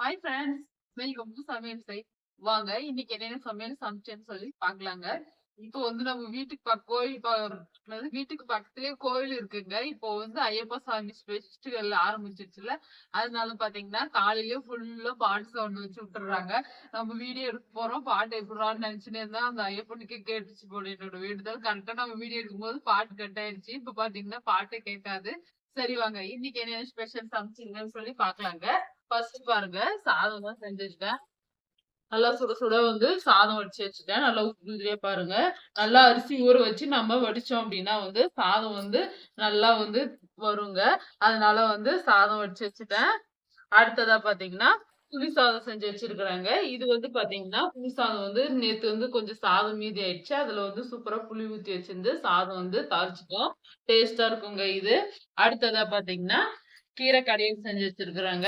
Hi friends welcome to சமையல் சை வாங்க இன்னைக்கு என்னென்ன சமையல் சமைச்சேன்னு சொல்லி பாக்கலாங்க இப்போ வந்து நம்ம வீட்டுக்கு பக்க கோயில் வீட்டுக்கு பக்கத்துலயே கோயில் இருக்குங்க. இப்போ வந்து ஐயப்பா சாமி ஃபெஸ்டிவல் ஆரம்பிச்சிருச்சுல அதனால பாத்தீங்கன்னா காலையிலயே ஃபுல்லா பாட்டு சவுண்ட் வச்சு விட்டுறாங்க. நம்ம வீடியோ எடுக்க போறோம். பாட்டு எப்படிறான்னு நினைச்சுனே இருந்தா அந்த ஐயப்பனுக்கு கேட்டுச்சு போல என்னோட வீடுதான் கரெக்டா நம்ம வீடியோ எடுக்கும்போது பாட்டு கட் ஆயிடுச்சு இப்ப பாத்தீங்கன்னா பாட்டே கேட்காது. சரி வாங்க. இன்னைக்கு என்ன ஸ்பெஷல் சமைச்சிங்கன்னு சொல்லி பாக்கலாங்க ஃபர்ஸ்ட் பாருங்க. சாதம் தான் செஞ்சிருக்கேன் நல்லா சுட சுட வந்து சாதம் வடிச்சு வச்சுட்டேன். நல்லா உதிரியே பாருங்க. நல்லா அரிசி ஊற வச்சு நம்ம வடிச்சோம் அப்படின்னா வந்து சாதம் வந்து நல்லா வந்து வருங்க. அதனால வந்து சாதம் வடிச்சு வச்சுட்டேன். அடுத்ததா பாத்தீங்கன்னா புளி சாதம் செஞ்சு வச்சிருக்கிறாங்க. இது வந்து பாத்தீங்கன்னா புளி சாதம் வந்து நேத்து வந்து கொஞ்சம் சாதம் மீதி ஆயிடுச்சு. அதுல வந்து சூப்பரா புளி ஊத்தி வச்சிருந்து சாதம் வந்து தாளிச்சிட்டோம். டேஸ்டா இருக்குங்க இது. அடுத்ததா பாத்தீங்கன்னா கீரை கடையல் செஞ்சு வச்சிருக்கிறாங்க.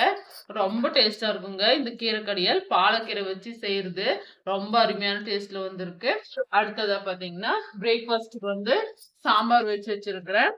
ரொம்ப டேஸ்டா இருக்குங்க. இந்த கீரை கடையல் பாலக்கீரை வச்சு செய்யறது ரொம்ப அருமையான டேஸ்ட்ல வந்திருக்கு. அடுத்ததா பாத்தீங்கன்னா பிரேக்ஃபாஸ்ட்டுக்கு வந்து சாம்பார் வச்சு வச்சிருக்கிறேன்.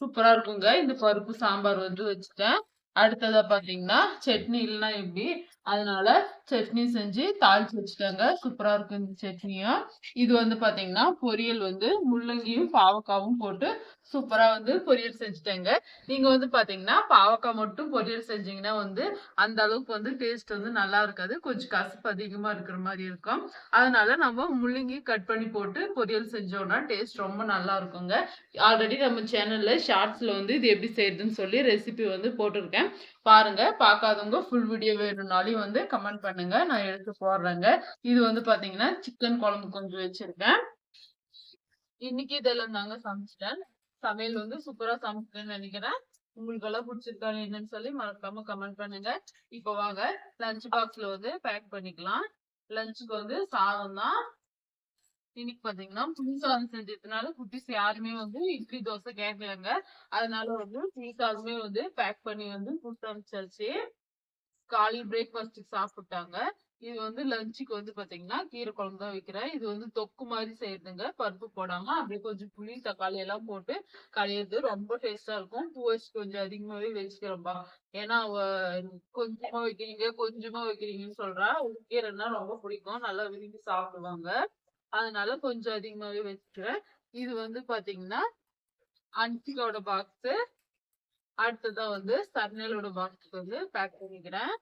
சூப்பரா இருக்குங்க. இந்த பருப்பு சாம்பார் வந்து வச்சுட்டேன். அடுத்ததா பாத்தீங்கன்னா சட்னி இல்லைன்னா எப்படி? அதனால சட்னி செஞ்சு தாளிச்சு வச்சுட்டாங்க. சூப்பரா இருக்கும் இந்த சட்னியும் இது வந்து பாத்தீங்கன்னா பொரியல் வந்து முள்ளங்கியும் பாவக்காவும் போட்டு சூப்பரா வந்து பொரியல் செஞ்சுட்டேங்க. நீங்க வந்து பாத்தீங்கன்னா பாவக்காய் மட்டும் பொரியல் செஞ்சீங்கன்னா வந்து அந்த அளவுக்கு வந்து டேஸ்ட் வந்து நல்லா இருக்காது. கொஞ்சம் கசப்பு அதிகமா இருக்கிற மாதிரி இருக்கும். அதனால நம்ம முள்ளங்கி கட் பண்ணி போட்டு பொரியல் செஞ்சோம்னா டேஸ்ட் ரொம்ப நல்லா இருக்குங்க. ஆல்ரெடி நம்ம சேனல்ல ஷார்ட்ஸ்ல வந்து இது எப்படி செய்யறதுன்னு சொல்லி ரெசிபி வந்து போட்டிருக்கேன். பாருங்க பார்க்காதவங்க ஃபுல் வீடியோ வேணும்னாலையும் வந்து கமெண்ட் பண்ணுங்க. நான் எடுத்து போடுறேங்க. இது வந்து பாத்தீங்கன்னா சிக்கன் குழம்பு கொஞ்சம் வச்சிருக்கேன். இன்னைக்கு இதெல்லாம் தாங்க சமைச்சிட்டேன். சமையல் வந்து சூப்பரா சமைச்சிட்டேன்னு நினைக்கிறேன். உங்களுக்கு எல்லாம் பிடிச்சிருக்கா என்னன்னு சொல்லி மறக்காம கமெண்ட் பண்ணுங்க. இப்போ வாங்க லஞ்ச் பாக்ஸ்ல வந்து பேக் பண்ணிக்கலாம். லஞ்சுக்கு வந்து சாதம் தான். இன்னைக்கு பாத்தீங்கன்னா புளி சாதம் செஞ்சதுனால குட்டிஸ் யாருமே வந்து இட்லி தோசை கேட்கலங்க அதனால வந்து புளி சாதமே வந்து பேக் பண்ணி வந்து கொடுத்து அனுப்பிச்சாச்சு. காலையில் பிரேக்ஃபாஸ்ட்டுக்கு சாப்பிட்டாங்க. இது வந்து லஞ்சுக்கு வந்து பாத்தீங்கன்னா கீரை குழம்பு தான் வைக்கிறேன். இது வந்து தொக்கு மாதிரி செய்யறதுங்க. பருப்பு போடாம அப்படியே கொஞ்சம் புளி தக்காளி எல்லாம் போட்டு களையிறது ரொம்ப டேஸ்டா இருக்கும். பூ வச்சு கொஞ்சம் அதிகமாவே வச்சுக்கிறோம்பா ஏன்னா அவ கொஞ்சமா வைக்கிறீங்க கொஞ்சமா வைக்கிறீங்கன்னு சொல்றா. உனக்கு கீரைன்னா ரொம்ப பிடிக்கும். நல்லா விரும்பி சாப்பிடுவாங்க. அதனால கொஞ்சம் அதிகமாவே வச்சுக்கிறேன். இது வந்து பாத்தீங்கன்னா அன்சிலோட பாக்ஸ் அடுத்ததா வந்து சர்னலோட பாக்ஸ்க்கு வந்து பேக் பண்ணிக்கிறேன்.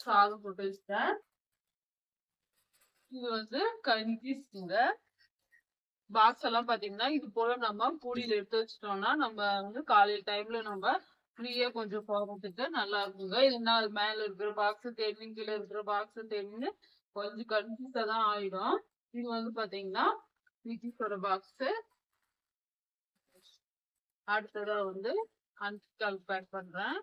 சாதம் போட்டு வச்சிட்டேன். இது வந்து கஞ்சிஸ்ங்க பாக்ஸ் எல்லாம் பாத்தீங்கன்னா இது போல நம்ம பூடியில எடுத்து வச்சிட்டோம்னா நம்ம வந்து காலையில டைம்ல நம்ம ஃப்ரீயா கொஞ்சம் போகிறதுக்கு நல்லா இருக்குங்க. இல்லைன்னா அது மேல இருக்கிற பாக்ஸ் தேடி கீழே இருக்கிற பாக்ஸ் தேடின்னு கொஞ்சம் கன்ஃபியூஸா தான் ஆயிடும். இது வந்து பாத்தீங்கன்னா நிக்கிஸோட பாக்ஸ் அடுத்ததா வந்து அன்பிகால் பேக் பண்றேன்.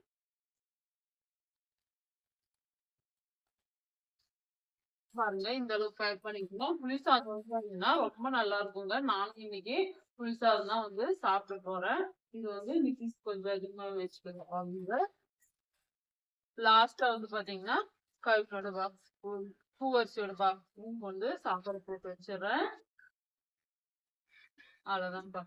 பாருங்க இந்த அளவுக்கு பேக் பண்ணிக்கணும். புளிசாதம் வந்து ரொம்ப நல்லா இருக்குங்க. நானும் இன்னைக்கு புளிசாதம் தான் வந்து சாப்பிட்டு போறேன். இது வந்து இன்னைக்கு கொஞ்சம் அதிகமா வச்சுக்கோங்க. லாஸ்டா வந்து பாத்தீங்கன்னா கருப்போட பாக்ஸ் பூவரிசியோட பாக்ஸும் வந்து சாப்பாடு போட்டு வச்சிடுறேன். அவ்வளவுதான்ப்பா.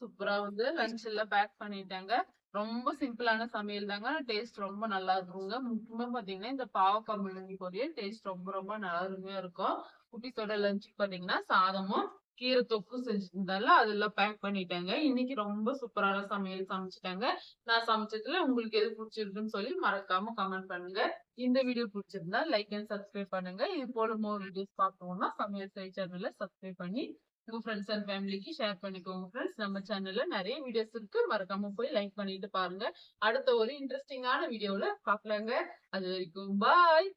சூப்பரா வந்து லஞ்ச் எல்லாம் பேக் பண்ணிட்டாங்க. ரொம்ப சிம்பிளான சமையல் தாங்க. டேஸ்ட் ரொம்ப நல்லா இருக்குங்க. முக்கியமா பாத்தீங்கன்னா இந்த பாவக்காய் முள்ளங்கி பொரியல் டேஸ்ட் ரொம்ப ரொம்ப நல்லா அருமையா இருக்கும். குட்டிஸோட லஞ்சுக்கு பாத்தீங்கன்னா சாதமும் கீரை தொக்கு செஞ்சிருந்தால அதெல்லாம் பேக் பண்ணிட்டாங்க. இன்னைக்கு ரொம்ப சூப்பரான சமையல் சமைச்சிட்டாங்க. நான் சமைச்சதுல உங்களுக்கு எது பிடிச்சிருக்குன்னு சொல்லி மறக்காம கமெண்ட் பண்ணுங்க. இந்த வீடியோ பிடிச்சிருந்தா லைக் அண்ட் சப்ஸ்கிரைப் பண்ணுங்க. இது போல மோர் வீடியோஸ் பார்க்கணும்னா சமையல் சை சேனல்ல சப்ஸ்கிரைப் பண்ணி உங்க ஃப்ரெண்ட்ஸ் அண்ட் ஃபேமிலிக்கு ஷேர் பண்ணிக்கோங்க ஃப்ரெண்ட்ஸ் நம்ம சேனல்ல நிறைய வீடியோஸ் இருக்கு. மறக்காம போய் லைக் பண்ணிட்டு பாருங்க. அடுத்த ஒரு இன்ட்ரெஸ்டிங்கான வீடியோல பாக்கலாங்க அது வரைக்கும் பாய்